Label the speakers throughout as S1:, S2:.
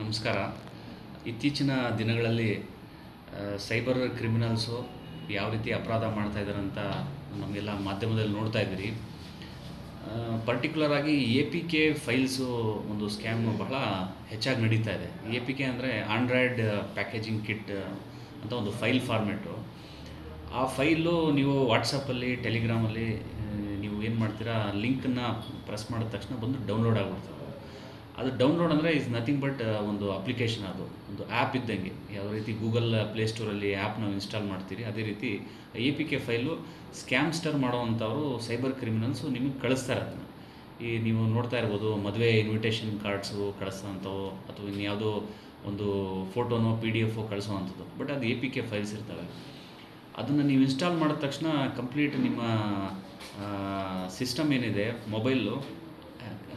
S1: ನಮಸ್ಕಾರ. ಇತ್ತೀಚಿನ ದಿನಗಳಲ್ಲಿ ಸೈಬರ್ ಕ್ರಿಮಿನಲ್ಸು ಯಾವ ರೀತಿ ಅಪರಾಧ ಮಾಡ್ತಾ ಇದ್ದಾರೆ ಅಂತ ನಮಗೆಲ್ಲ ಮಾಧ್ಯಮದಲ್ಲಿ ನೋಡ್ತಾ ಇದ್ದೀರಿ. ಪರ್ಟಿಕ್ಯುಲರ್ ಆಗಿ ಎ ಪಿ ಕೆ ಫೈಲ್ಸು ಒಂದು ಸ್ಕ್ಯಾಮ್ ಬಹಳ ಹೆಚ್ಚಾಗಿ ನಡೀತಾ ಇದೆ. ಎ ಪಿ ಕೆ ಅಂದರೆ ಆಂಡ್ರಾಯ್ಡ್ ಪ್ಯಾಕೇಜಿಂಗ್ ಕಿಟ್ ಅಂತ ಒಂದು ಫೈಲ್ ಫಾರ್ಮೆಟು ಆ ಫೈಲು ನೀವು ವಾಟ್ಸಪ್ಪಲ್ಲಿ ಟೆಲಿಗ್ರಾಮಲ್ಲಿ ನೀವು ಏನು ಮಾಡ್ತೀರಾ ಲಿಂಕನ್ನು ಪ್ರೆಸ್ ಮಾಡಿದ ತಕ್ಷಣ ಬಂದು ಡೌನ್ಲೋಡ್ ಆಗಿಬಿಡ್ತದೆ. ಅದು ಡೌನ್ಲೋಡ್ ಅಂದರೆ ಇಸ್ ನಥಿಂಗ್ ಬಟ್ ಒಂದು ಅಪ್ಲಿಕೇಶನ್ ಅದು. ಒಂದು ಆ್ಯಪ್ ಇದ್ದಂಗೆ. ಯಾವ ರೀತಿ ಗೂಗಲ್ ಪ್ಲೇಸ್ಟೋರಲ್ಲಿ ಆ್ಯಪ್ ನಾವು ಇನ್ಸ್ಟಾಲ್ ಮಾಡ್ತೀರಿ. ಅದೇ ರೀತಿ A P K file scamster ಮಾಡೋವಂಥವರು cyber criminals ನಿಮಗೆ ಕಳಿಸ್ತಾರೆ ಅದನ್ನು. ಈ ನೀವು ನೋಡ್ತಾ ಇರ್ಬೋದು, ಮದುವೆ ಇನ್ವಿಟೇಷನ್ ಕಾರ್ಡ್ಸು ಕಳಿಸೋವಂಥವು, ಅಥವಾ ಇನ್ಯಾವುದೋ ಒಂದು ಫೋಟೋನೋ ಪಿ ಡಿ ಎಫೋ ಕಳಿಸೋವಂಥದ್ದು. ಬಟ್ ಅದು ಎ ಪಿ ಕೆ ಫೈಲ್ಸ್ ಇರ್ತವೆ. ಅದನ್ನು ನೀವು ಇನ್ಸ್ಟಾಲ್ ಮಾಡಿದ ತಕ್ಷಣ ಕಂಪ್ಲೀಟ್ ನಿಮ್ಮ ಸಿಸ್ಟಮ್ ಏನಿದೆ ಮೊಬೈಲು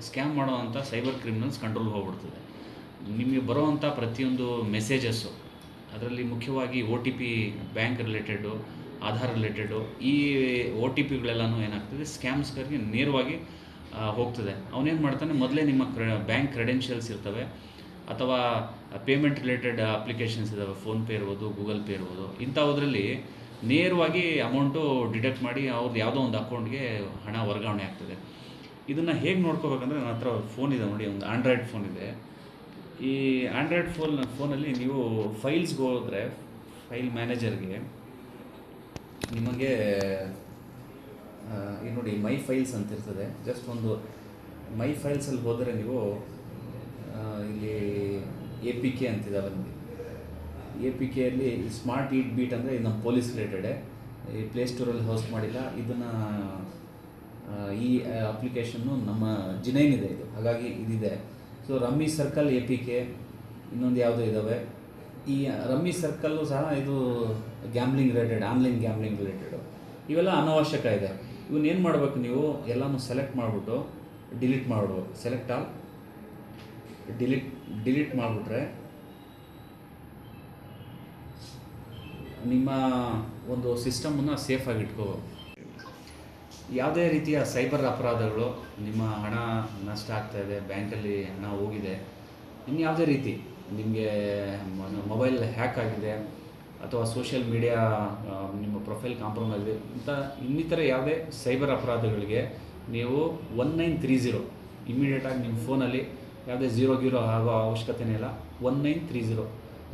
S1: ಸ್ಕ್ಯಾಮ್ ಮಾಡೋವಂಥ ಸೈಬರ್ ಕ್ರಿಮಿನಲ್ಸ್ ಕಂಟ್ರೋಲ್ ಹೋಗ್ಬಿಡ್ತದೆ. ನಿಮಗೆ ಬರುವಂಥ ಪ್ರತಿಯೊಂದು ಮೆಸೇಜಸ್ಸು, ಅದರಲ್ಲಿ ಮುಖ್ಯವಾಗಿ O T P bank related Aadhaar related ಈ ಒ ಟಿ ಪಿಗಳೆಲ್ಲನೂ ಏನಾಗ್ತದೆ, ಸ್ಕ್ಯಾಮ್ಸ್ಗಳಿಗೆ ನೇರವಾಗಿ ಹೋಗ್ತದೆ. ಅವನೇನು ಮಾಡ್ತಾನೆ, ಮೊದಲೇ ನಿಮ್ಮ ಕ್ರ, ಬ್ಯಾಂಕ್ ಕ್ರೆಡೆನ್ಷಿಯಲ್ಸ್ ಇರ್ತವೆ, ಅಥವಾ ಪೇಮೆಂಟ್ ರಿಲೇಟೆಡ್ ಅಪ್ಲಿಕೇಶನ್ಸ್ ಇದ್ದಾವೆ ಫೋನ್ಪೇ ಇರ್ಬೋದು, ಗೂಗಲ್ ಪೇ ಇರ್ಬೋದು, ಇಂಥವುದ್ರಲ್ಲಿ ನೇರವಾಗಿ ಅಮೌಂಟು ಡಿಡಕ್ಟ್ ಮಾಡಿ ಅವ್ರದ್ದು ಯಾವುದೋ ಒಂದು ಅಕೌಂಟ್ಗೆ ಹಣ ವರ್ಗಾವಣೆ ಆಗ್ತದೆ. ಇದನ್ನು ಹೇಗೆ ನೋಡ್ಕೋಬೇಕಂದ್ರೆ ನನ್ನ ಹತ್ರ ಫೋನ್ ಇದೆ ನೋಡಿ, ಒಂದು ಆಂಡ್ರಾಯ್ಡ್ ಫೋನ್ ಇದೆ. ಈ ಆಂಡ್ರಾಯ್ಡ್ ಫೋನ್ ಫೋನಲ್ಲಿ ನೀವು ಫೈಲ್ಸ್ಗೆ ಹೋದರೆ ಫೈಲ್ ಮ್ಯಾನೇಜರ್ಗೆ ನಿಮಗೆ ಈ ನೋಡಿ ಮೈ ಫೈಲ್ಸ್ ಅಂತ ಇರ್ತದೆ. ಜಸ್ಟ್ ಒಂದು ಮೈ ಫೈಲ್ಸಲ್ಲಿ ಹೋದರೆ ನೀವು ಇಲ್ಲಿ ಎ ಪಿ ಕೆ ಅಂತಿದ್ದಾವೆ ನೋಡಿ ಎ ಪಿ ಕೆಯಲ್ಲಿ ಸ್ಮಾರ್ಟ್ ಈಟ್ ಬೀಟ್ ಅಂದರೆ ಇದು ನಮ್ಮ ಪೊಲೀಸ್ ರಿಲೇಟೆಡೆ ಈ ಪ್ಲೇಸ್ಟೋರಲ್ಲಿ ಹೋಸ್ಟ್ ಮಾಡಿಲ್ಲ. ಇದನ್ನು ಈ ಅಪ್ಲಿಕೇಶನ್ನು ನಮ್ಮ ಜಿನೈನ್ ಇದೆ. ಇದು ಹಾಗಾಗಿ ಇದಿದೆ. So rummy circle A P K ಇನ್ನೊಂದು ಯಾವುದೋ ಇದ್ದಾವೆ ಈ ರಮ್ಮಿ ಸರ್ಕಲ್ಲು ಸಹ ಇದು gambling related online gambling related ಇವೆಲ್ಲ ಅನಾವಶ್ಯಕ ಇದೆ. ಇವನ್ನ ಏನು ಮಾಡಬೇಕು ನೀವು? ಎಲ್ಲನೂ ಸೆಲೆಕ್ಟ್ ಮಾಡಿಬಿಟ್ಟು ಡಿಲೀಟ್ ಮಾಡ್ಬೋದು ಸೆಲೆಕ್ಟ್ ಆಲ್ ಡಿಲೀಟ್ ಡಿಲೀಟ್ ಮಾಡಿಬಿಟ್ರೆ ನಿಮ್ಮ ಒಂದು ಸಿಸ್ಟಮನ್ನು ಸೇಫಾಗಿ ಇಟ್ಕೋಬೇಕು. ಯಾವುದೇ ರೀತಿಯ ಸೈಬರ್ ಅಪರಾಧಗಳು ನಿಮ್ಮ ಹಣ ನಷ್ಟ ಆಗ್ತಾ ಇದೆ, ಬ್ಯಾಂಕಲ್ಲಿ ಹಣ ಹೋಗಿದೆ ಇನ್ಯಾವುದೇ ರೀತಿ ನಿಮಗೆ ಮೊಬೈಲ್ ಹ್ಯಾಕ್ ಆಗಿದೆ, ಅಥವಾ ಸೋಷಿಯಲ್ ಮೀಡಿಯಾ ನಿಮ್ಮ ಪ್ರೊಫೈಲ್ ಕಾಂಪ್ರಮೈಸ್ ಆಗಿದೆ, ಇಂಥ ಇನ್ನಿತರ ಯಾವುದೇ ಸೈಬರ್ ಅಪರಾಧಗಳಿಗೆ ನೀವು ಒನ್ ನೈನ್ ತ್ರೀ ಝೀರೋ ಇಮ್ಮಿಡಿಯೇಟಾಗಿ ನಿಮ್ಮ ಫೋನಲ್ಲಿ ಯಾವುದೇ ಝೀರೋ ಗೀರೋ ಆಗೋ ಅವಶ್ಯಕತೆನೇ ಇಲ್ಲ. ಒನ್ ನೈನ್ ತ್ರೀ ಝೀರೋ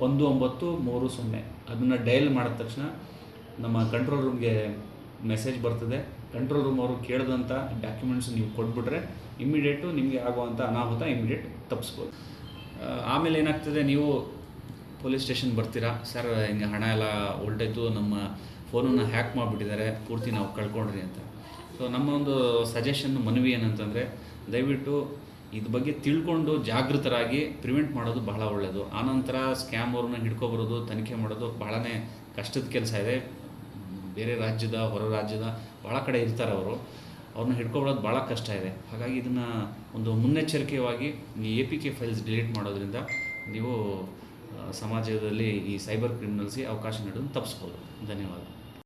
S1: ಒಂದು ಒಂಬತ್ತು ಮೂರು ಸೊನ್ನೆ. ಅದನ್ನು ಡಯಲ್ ಮಾಡಿದ ತಕ್ಷಣ ನಮ್ಮ ಕಂಟ್ರೋಲ್ ರೂಮ್ಗೆ ಮೆಸೇಜ್ ಬರ್ತದೆ. ಕಂಟ್ರೋಲ್ ರೂಮ್ ಅವರು ಕೇಳಿದಂಥ ಡಾಕ್ಯುಮೆಂಟ್ಸ್ ನೀವು ಕೊಟ್ಬಿಟ್ರೆ ಇಮ್ಮಿಡಿಯೇಟು ನಿಮಗೆ ಆಗುವಂಥ ಅನಾಹುತ ಇಮಿಡಿಯೇಟ್ ತಪ್ಪಿಸ್ಬೋದು ಆಮೇಲೆ ಏನಾಗ್ತದೆ, ನೀವು ಪೊಲೀಸ್ ಸ್ಟೇಷನ್ ಬರ್ತೀರಾ? ಸರ್ ಹಿಂಗೆ ಹಣ ಎಲ್ಲ ಹೊಲ್ಟೋಯ್ತು, ನಮ್ಮ ಫೋನನ್ನು ಹ್ಯಾಕ್ ಮಾಡಿಬಿಟ್ಟಿದ್ದಾರೆ, ಪೂರ್ತಿ ನಾವು ಕಳ್ಕೊಂಡ್ರಿ ಅಂತ. ಸೊ ನಮ್ಮ ಒಂದು ಸಜೆಷನ್ ಮನವಿ ಏನಂತಂದರೆ, ದಯವಿಟ್ಟು ಇದ್ರ ಬಗ್ಗೆ ತಿಳ್ಕೊಂಡು ಜಾಗೃತರಾಗಿ ಪ್ರಿವೆಂಟ್ ಮಾಡೋದು ಬಹಳ ಒಳ್ಳೆಯದು ಆನಂತರ ಸ್ಕ್ಯಾಮ್ ಅವ್ರನ್ನ ಹಿಡ್ಕೊಬರೋದು, ತನಿಖೆ ಮಾಡೋದು ಬಹಳನೇ ಕಷ್ಟದ ಕೆಲಸ ಇದೆ. ಬೇರೆ ರಾಜ್ಯದ, ಹೊರ ರಾಜ್ಯದ ಭಾಳ ಕಡೆ ಇರ್ತಾರೆ ಅವರು. ಅವ್ರನ್ನ ಹಿಡ್ಕೊಳೋದು ಭಾಳ ಕಷ್ಟ ಇದೆ. ಹಾಗಾಗಿ ಇದನ್ನು ಒಂದು ಮುನ್ನೆಚ್ಚರಿಕೆಯಾಗಿ ಈ A P K files delete ಮಾಡೋದ್ರಿಂದ ನೀವು ಸಮಾಜದಲ್ಲಿ ಈ ಸೈಬರ್ ಕ್ರಿಮಿನಲ್ಸ್ಗೆ ಅವಕಾಶ ನೀಡೋದನ್ನು ತಪ್ಪಿಸ್ಬೋದು. ಧನ್ಯವಾದ.